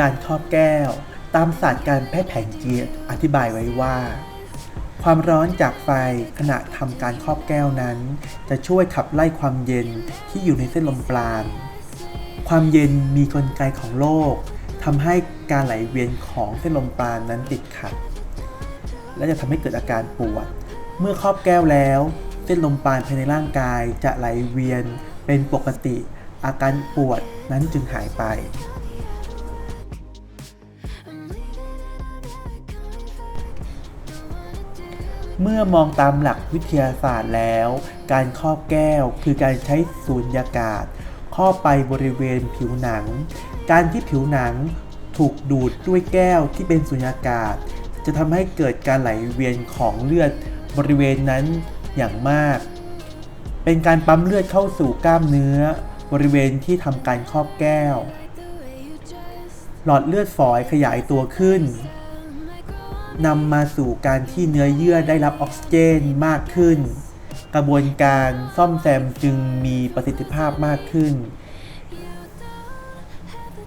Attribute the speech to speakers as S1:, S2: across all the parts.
S1: การครอบแก้ว ตามศาสตร์การแพทย์แผนจีนอธิบายไว้ว่า ความร้อนจากไฟขณะทำการครอบแก้วนั้น จะช่วยขับไล่ความเย็นที่อยู่ในเส้นลมปราณความเย็นมีกลไกของโลกทำให้การไหลเวียนของเส้นลมปราณนั้นติดขัด และจะทำให้เกิดอาการปวด เมื่อครอบแก้วแล้ว เส้นลมปราณภายในร่างกายจะไหลเวียนเป็นปกติ อาการปวดนั้นจึงหายไป เมื่อมองตามหลักวิทยาศาสตร์แล้ว การครอบแก้วคือการใช้สูญญากาศครอบไปบริเวณผิวหนัง การที่ผิวหนังถูกดูดด้วยแก้วที่เป็นสูญญากาศ จะทำให้เกิดการไหลเวียนของเลือดบริเวณนั้นอย่างมาก เป็นการปั๊มเลือดเข้าสู่กล้ามเนื้อ บริเวณที่ทำการครอบแก้ว หลอดเลือดฝอยขยายตัวขึ้นนำมาสู่การที่เนื้อเยื่อได้รับออกซิเจนมากขึ้น กระบวนการซ่อมแซมจึงมีประสิทธิภาพมากขึ้น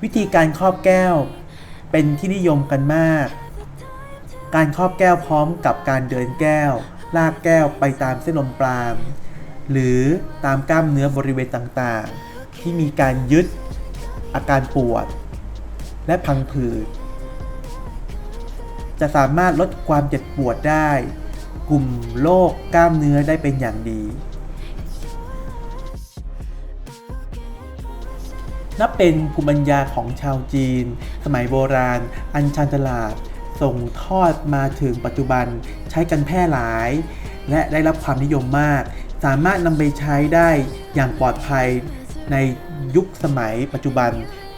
S1: วิธีการครอบแก้วเป็นที่นิยมกันมาก การครอบแก้วพร้อมกับการเดินแก้ว ลากแก้วไปตามเส้นลมปราณหรือตามกล้ามเนื้อบริเวณต่างๆ ที่มีการยึด อาการปวด และพังผืด จะสามารถลดความเจ็บปวดได้ กลุ่มโรคกล้ามเนื้อได้เป็นอย่างดี นับเป็นภูมิปัญญาของชาวจีน สมัยโบราณ อันชันฉลาด ส่งทอดมาถึงปัจจุบันใช้กันแพร่หลาย และได้รับความนิยมมาก สามารถนำไปใช้ได้อย่างปลอดภัย ในยุคสมัยปัจจุบัน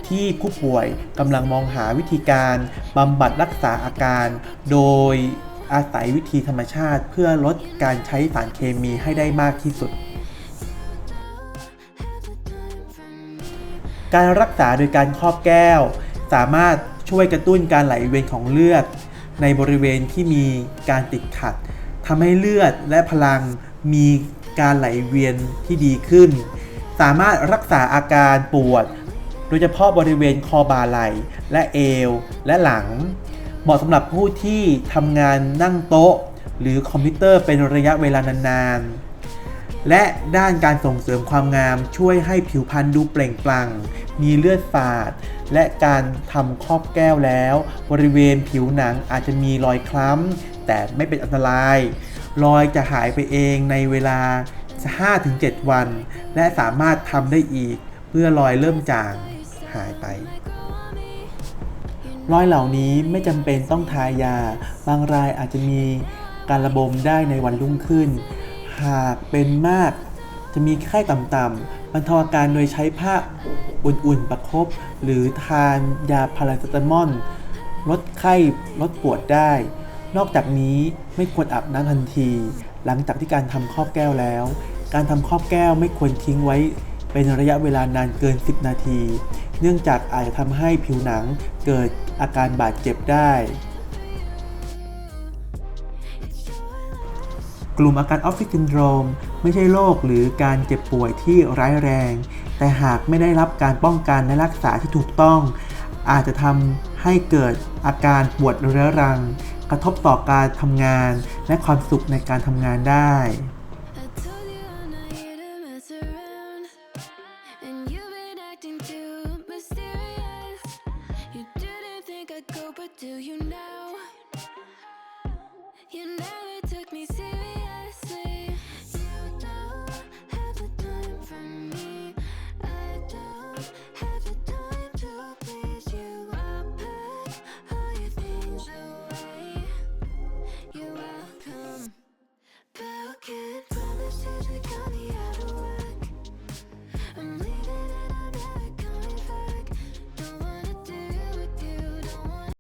S1: ที่ผู้ป่วยกำลังมองหาวิธีการบำบัดรักษาอาการ โดยอาศัยวิธีธรรมชาติเพื่อลดการใช้สารเคมีให้ได้มากที่สุด การรักษาโดยการครอบแก้ว สามารถช่วยกระตุ้นการไหลเวียนของเลือด ในบริเวณที่มีการติดขัดทำให้เลือดและพลังมีการไหลเวียนที่ดีขึ้น สามารถรักษาอาการปวด โดยเฉพาะบริเวณคอบ่าไหล่และเอว และหลัง เหมาะสำหรับผู้ที่ทำงานนั่งโต๊ะ หรือคอมพิวเตอร์เป็นระยะเวลานานๆ และด้านการส่งเสริมความงามช่วยให้ผิวพรรณดูเปล่งปลั่ง มีเลือดฝาด และการทำครอบแก้วแล้ว บริเวณผิวหนังอาจจะมีรอยคล้ำแต่ไม่เป็นอันตราย รอยจะหายไปเองในเวลา 5-7 วัน และสามารถทำได้อีกเมื่อรอยเริ่มจางหายไป รอยเหล่านี้ไม่จำเป็นต้องทายา บางรายอาจจะมีการระบมได้ในวันรุ่งขึ้น หากเป็นมากจะมีไข้ต่ำๆบรรเทาอาการโดยใช้ผ้าอุ่นๆ ประคบหรือทานยาพาราเซตามอลลดไข้ลดปวดได้ นอกจากนี้ไม่ควรอาบน้ำทันที หลังจากที่การทำครอบแก้วแล้ว การทำครอบแก้วไม่ควรทิ้งไว้เป็นระยะเวลานานเกิน 10 นาที เนื่องจากอาจจะทำให้ผิวหนังเกิดอาการบาดเจ็บได้ กลุ่มอาการออฟฟิศซินโดรมไม่ใช่โรคหรือการเจ็บป่วยที่ร้ายแรง แต่หากไม่ได้รับการป้องกันและรักษาที่ถูกต้อง อาจจะทำให้เกิดอาการปวดเรื้อรัง กระทบต่อการทำงานและความสุขในการทำงานได้
S2: Tell here.